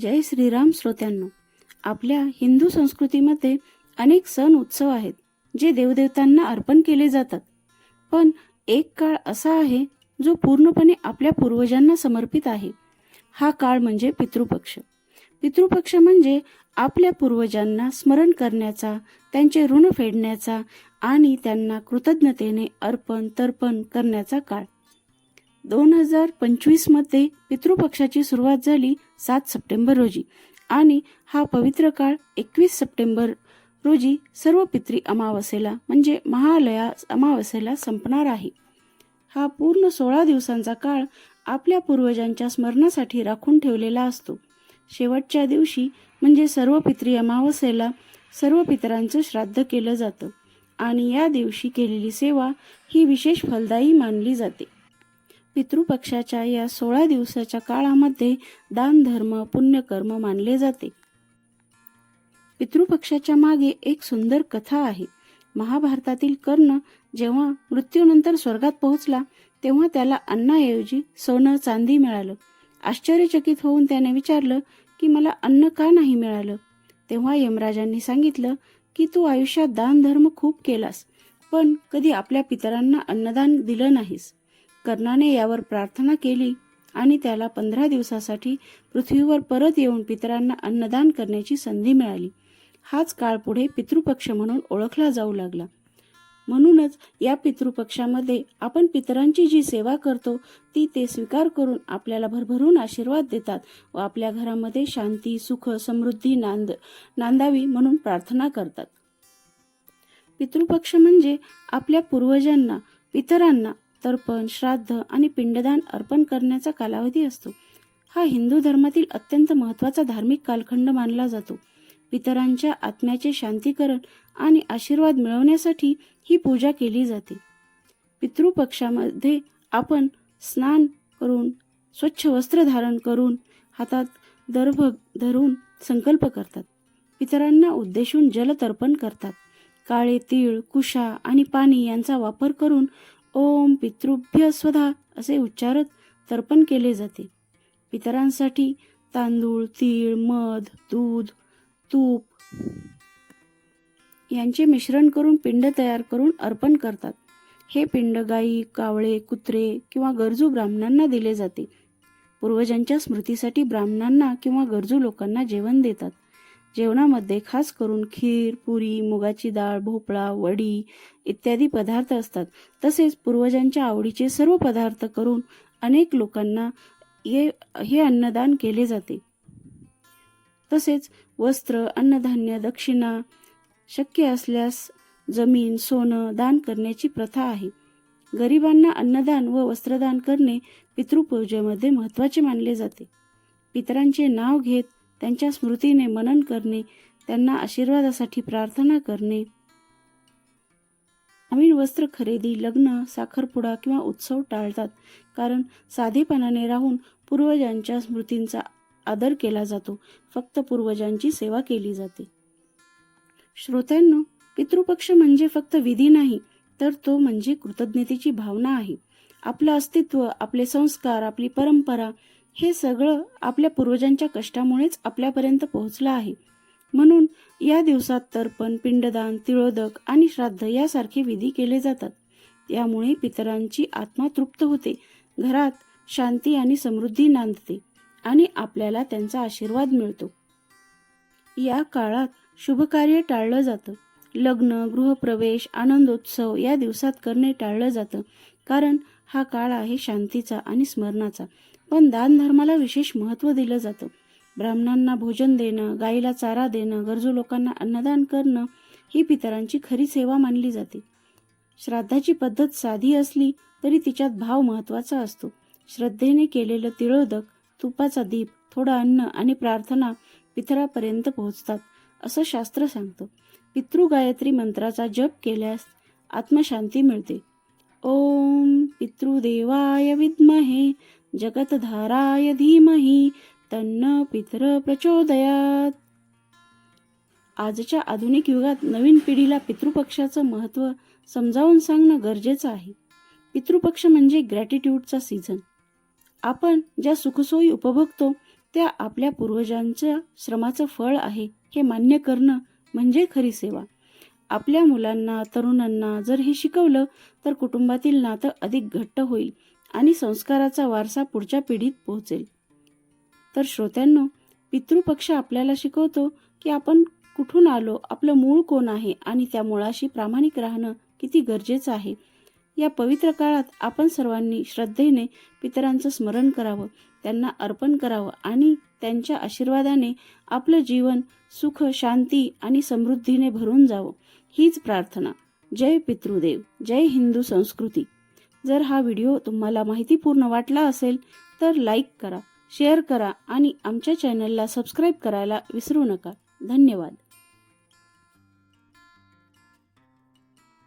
जय श्रीराम श्रोत्यांनो आपल्या हिंदू संस्कृतीमध्ये अनेक सण उत्सव आहेत जे देवदेवतांना अर्पण केले जातात. पण एक काळ असा आहे जो पूर्णपणे आपल्या पूर्वजांना समर्पित आहे. हा काळ म्हणजे पितृपक्ष. पितृपक्ष म्हणजे आपल्या पूर्वजांना स्मरण करण्याचा त्यांचे ऋण फेडण्याचा आणि त्यांना कृतज्ञतेने अर्पण तर्पण करण्याचा काळ. दोन हजार पंचवीसमध्ये पितृपक्षाची सुरुवात झाली सात सप्टेंबर रोजी. आणि हा पवित्र काळ एकवीस सप्टेंबर रोजी सर्व पितृ अमावस्येला म्हणजे महालया अमावस्येला संपणार आहे. हा पूर्ण सोळा दिवसांचा काळ आपल्या पूर्वजांच्या स्मरणासाठी राखून ठेवलेला असतो. शेवटच्या दिवशी म्हणजे सर्व पितृ अमावस्येला सर्व पितरांचं श्राद्ध केलं जातं. आणि या दिवशी केलेली सेवा ही विशेष फलदायी मानली जाते. पितृपक्षाच्या या सोळा दिवसाच्या काळामध्ये दान धर्म पुण्यकर्म मानले जाते. पितृपक्षाच्या मागे एक सुंदर कथा आहे. महाभारतातील कर्ण जेव्हा मृत्यूनंतर स्वर्गात पोहोचला तेव्हा त्याला अन्नाऐवजी सोनं चांदी मिळालं. आश्चर्यचकित होऊन त्याने विचारलं की मला अन्न का नाही मिळालं? तेव्हा यमराजांनी सांगितलं की तू आयुष्यात दान धर्म खूप केलास पण कधी आपल्या पितरांना अन्नदान दिलं नाहीस. कर्णाने यावर प्रार्थना केली आणि त्याला पंधरा दिवसासाठी पृथ्वीवर परत येऊन पितरांना अन्नदान करण्याची संधी मिळाली. हाच काळ पुढे पितृपक्ष म्हणून ओळखला जाऊ लागला. म्हणूनच या पितृपक्षामध्ये आपण पितरांची जी सेवा करतो ती ते स्वीकार करून आपल्याला भरभरून आशीर्वाद देतात व आपल्या घरामध्ये शांती सुख समृद्धी नांद नांदावी म्हणून प्रार्थना करतात. पितृपक्ष म्हणजे आपल्या पूर्वजांना पितरांना तर्पण श्राद्ध आणि पिंडदान अर्पण करण्याचा कालावधी असतो. हा हिंदू धर्मातील अत्यंत महत्त्वाचा धार्मिक कालखंड मानला जातो. पितरांच्या आत्म्याचे शांतीकरण आणि आशीर्वाद मिळवण्यासाठी ही पूजा केली जाते. पितृपक्षामध्ये आपण स्नान करून स्वच्छ वस्त्र धारण करून हातात दर्भ धरून संकल्प करतात. पितरांना उद्देशून जलतर्पण करतात. काळे तीळ कुशा आणि पाणी यांचा वापर करून ओम पितृभ्य स्वधा असे उच्चारत तर्पण केले जाते. पितरांसाठी तांदूळ तीळ मध दूध तूप यांचे मिश्रण करून पिंड तयार करून अर्पण करतात. हे पिंड गायी कावळे कुत्रे किंवा गरजू ब्राह्मणांना दिले जाते. पूर्वजांच्या स्मृतीसाठी ब्राह्मणांना किंवा गरजू लोकांना जेवण देतात. जेवणामध्ये खास करून खीर पुरी मुगाची डाळ भोपळा वडी इत्यादी पदार्थ असतात. तसेच पूर्वजांच्या आवडीचे सर्व पदार्थ करून अनेक लोकांना हे हे अन्नदान केले जाते. तसेच वस्त्र अन्नधान्य दक्षिणा शक्य असल्यास जमीन सोनं दान करण्याची प्रथा आहे. गरिबांना अन्नदान व वस्त्रदान करणे पितृपूजेमध्ये महत्त्वाचे मानले जाते. पितरांचे नाव घेत त्यांच्या स्मृतीने मनन करणे त्यांना आशीर्वादासाठी प्रार्थना करणे नवीन वस्त्र खरेदी लग्न साखरपुडा किंवा उत्सव टाळतात. कारण साधेपणाने राहून पूर्वजांच्या स्मृतींचा आदर केला जातो. फक्त पूर्वजांची सेवा केली जाते. श्रोत्यांनो पितृपक्ष म्हणजे फक्त विधी नाही तर तो म्हणजे कृतज्ञतेची भावना आहे. आपलं अस्तित्व आपले संस्कार आपली परंपरा हे सगळं आपल्या पूर्वजांच्या कष्टामुळेच आपल्यापर्यंत पोहोचलं आहे. म्हणून या दिवसात तर्पण पिंडदान तिळोदक आणि श्राद्ध यासारखे विधी केले जातात. यामुळे पितरांची आत्मा तृप्त होते घरात शांती आणि समृद्धी नांदते आणि आपल्याला त्यांचा आशीर्वाद मिळतो. या काळात शुभकार्य टाळलं जातं. लग्न गृहप्रवेश आनंदोत्सव या दिवसात करणे टाळलं जातं. कारण हा काळ आहे शांतीचा आणि स्मरणाचा. पण दानधर्माला विशेष महत्त्व दिलं जातं. ब्राह्मणांना भोजन देणं गाईला चारा देणं गरजू लोकांना अन्नदान करणं ही पितरांची खरी सेवा मानली जाते. श्राद्धाची पद्धत साधी असली तरी तिच्यात भाव महत्त्वाचा असतो. श्रद्धेने केलेलं तिळोदक तुपाचा दीप थोडं अन्न आणि प्रार्थना पितरापर्यंत पोहोचतात असं शास्त्र सांगतं. पितृ गायत्री मंत्राचा जप केल्यास आत्मशांती मिळते. ओम पितृदेवाय विद्महे जगतधाराय धीमही तन्न पितर प्रचोदयात. आजच्या आधुनिक युगात नवीन पिढीला पितृपक्षाचं महत्त्व समजावून सांगणं गरजेचं आहे. पितृपक्ष म्हणजे ग्रॅटिट्यूडचा सीझन आपण ज्या सुखसोयी उपभोगतो त्या आपल्या पूर्वजांच्या श्रमाचं फळ आहे हे मान्य करणं म्हणजे खरी सेवा. आपल्या मुलांना तरुणांना जर हे शिकवलं तर कुटुंबातील नातं अधिक घट्ट होईल आणि संस्काराचा वारसा पुढच्या पिढीत पोहोचेल. तर श्रोत्यांनो पितृपक्ष आपल्याला शिकवतो की आपण कुठून आलो आपलं मूळ कोण आहे आणि त्या मुळाशी प्रामाणिक राहणं किती गरजेचं आहे. या पवित्र काळात आपण सर्वांनी श्रद्धेने पितरांचं स्मरण करावं त्यांना अर्पण करावं आणि त्यांच्या आशीर्वादाने आपलं जीवन सुख शांती आणि समृद्धीने भरून जावं हीच प्रार्थना. जय पितृदेव जय हिंदू संस्कृती. जर हा व्हिडिओ तुम्हाला माहितीपूर्ण वाटला असेल तर लाईक करा शेअर करा आणि आमच्या चॅनलला सबस्क्राईब करायला विसरू नका. धन्यवाद.